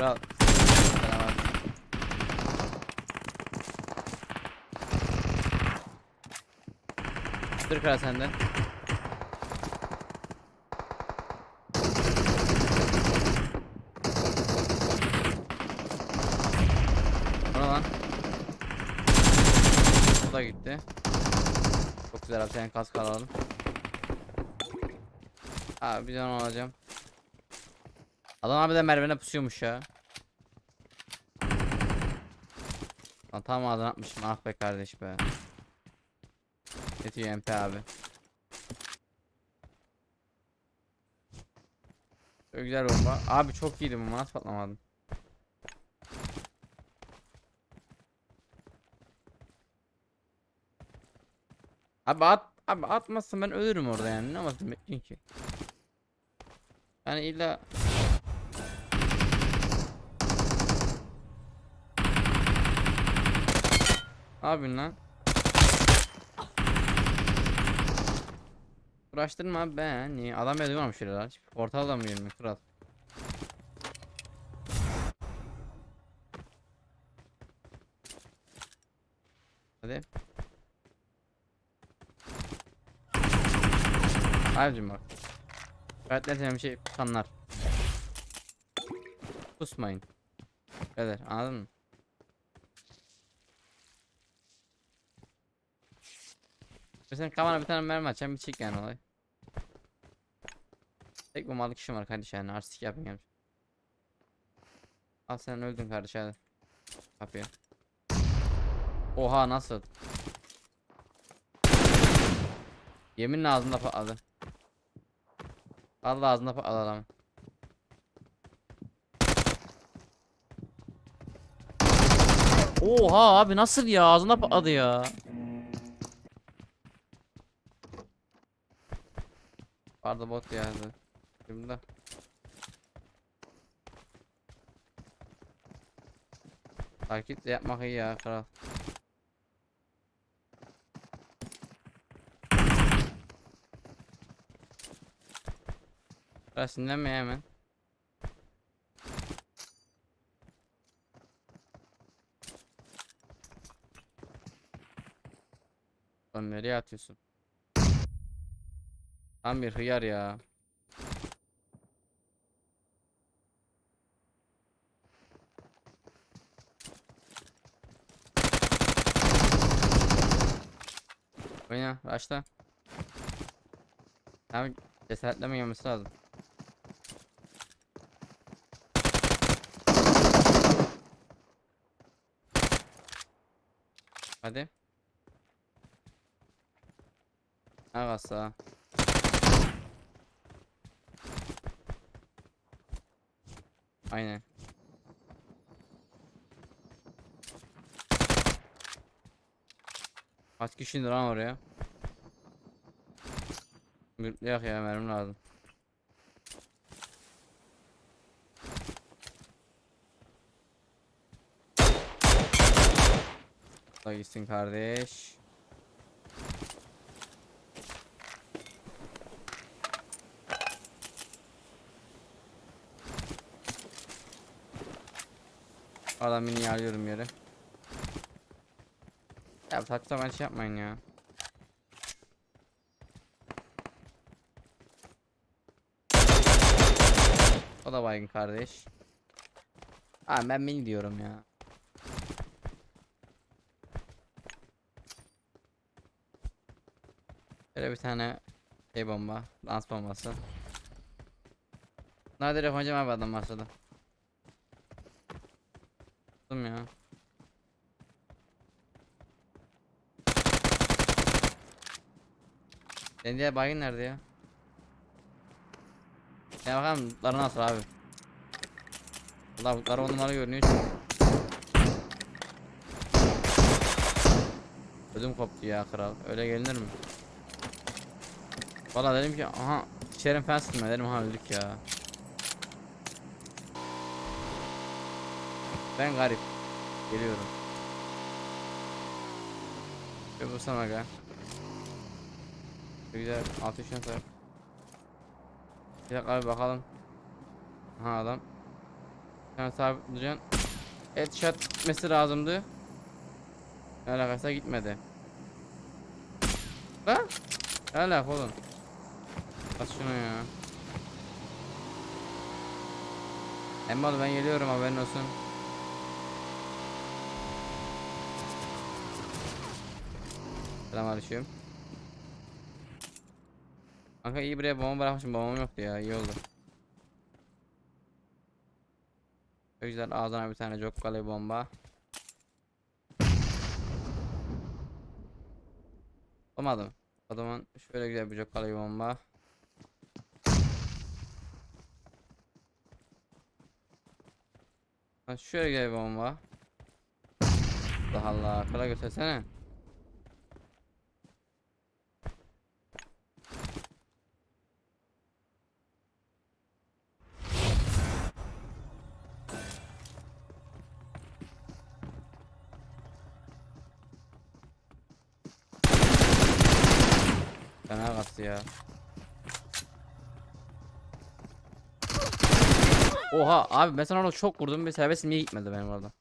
Kral. Selam. Dur kral senden. Bu ne lan? Bu da gitti. Çok güzel abi senin kask alalım. Abi bir tane alacağım. Adam abi de merdivene pusuyormuş ya. Lan tam ağzına atmışım ah be kardeş be. Yetiyor MP abi. Çok güzel bomba. Abi çok iyiydi bu nasıl patlamadım. Abi at abi atmazsam ben ölürüm orada yani ne yapayım ki. Yani illa Yapıyorsun lan? Uğraştırma abi ben. Niye? Adam beni duymamış şöyle lan. Portaldan mı yürümüyor kral? Hadi. Abicim bak. Gayet bir şey kanlar. Kusmayın. Beyler anladın mı? Mesela kafana bir tane mermi açacağım bir çek yani olay. Tek bu malı kişi var kardeş yani artistik yapın gelmiş. Al sen öldün kardeş hadi. Kapıya. Oha nasıl? Yeminle ağzında patladı. Allah ağzında patladı adamın. Oha abi nasıl ya ağzına patladı ya. Pardon bot geldi. Şimdi. Takip de yapmak iyi ya kral. Sinirlenme ya hemen. Lan nereye atıyorsun? Tam bir hıyar ya. Oyna, başla. Abi cesaretleme yemesi lazım. Hadi. Agasa. Aynen. Kaç kişi lan oraya? Yok ya mermi lazım. Da gitsin kardeş. Adam beni alıyorum yere. Ya saçma sapan şey yapmayın ya. O da baygın kardeş. Ha ben beni diyorum ya. Böyle bir tane şey bomba, dans bombası. Nadir yapacağım abi adam başladı. Tuttum ya. Senin diğer baygın nerede ya? Ya bakalım lootları nasıl abi. Allah lootları on görünüyor. Ödüm koptu ya kral. Öyle gelinir mi? Valla dedim ki aha içerim falan sıkma dedim ha öldük ya. Ben garip. Geliyorum. Sana gel. Güzel altı şans var. Bir dakika abi bakalım. Aha adam. Yani sabitlayacaksın. Headshot gitmesi lazımdı. Ne alakası gitmedi. Ha? Ne alaka oğlum? Bas şunu ya. Emmal ben geliyorum haberin olsun. Selamünaleyküm. Kanka iyi buraya bomba bırakmışım bombam yoktu ya iyi oldu. Çok güzel ağzına bir tane cokkalı bomba. Olmadı. O zaman şöyle güzel bir cokkalı bomba. Ha, şöyle güzel bir bomba. Allah Allah. Kala göstersene. Fena kastı ya. Oha abi ben sana orada çok vurdum ve serbest niye gitmedi benim orada?